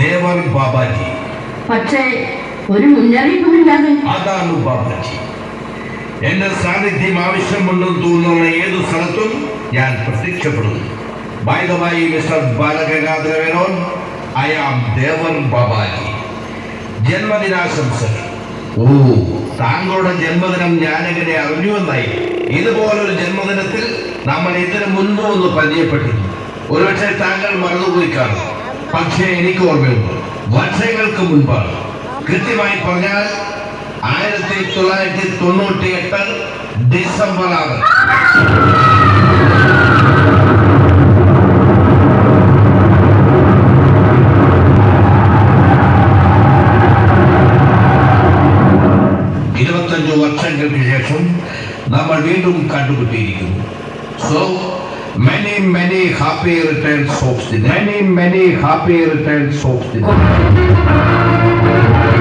ദേവൻ ബാബാജി. പക്ഷേ ഒരു മുന്നറിയിപ്പുമില്ലാതെ അതാണ് ബാബാജി. എന്റെ സാന്നിധ്യം ആവശ്യമുണ്ടെന്ന് തോന്നുന്ന ഏത് സ്ഥലത്തും ഞാൻ പ്രത്യക്ഷപ്പെടുന്നു. ബൈദമായി mister Balagangadhara Menon I am Devan Babaji. ജന്മദിനാശംസകൾ. ഓ താങ്കളുടെ ജന്മദിനം ഞാനെങ്ങനെ അറിഞ്ഞുവെന്നായി. ഇതുപോലൊരു ജന്മദിനത്തിൽ നമ്മൾ ഇതിനു മുൻപ് ഒന്ന് പരിചയപ്പെട്ടിരുന്നു. ഒരുപക്ഷെ താങ്കൾ മറന്നുപോയി കാണും. പക്ഷേ എനിക്ക് ഓർമ്മയുണ്ട് വർഷങ്ങൾക്ക് മുൻപാണ് കൃത്യമായി പറഞ്ഞാൽ ആയിരത്തി തൊള്ളായിരത്തി തൊണ്ണൂറ്റി എട്ട് ഡിസംബർ ആറ് ഇരുപത്തഞ്ചു വർഷങ്ങൾക്ക് ശേഷം നമ്മൾ വീണ്ടും കണ്ടുപിട്ടിയിരിക്കുന്നു so Many, many happy returns of the day. Many, many happy returns of the day.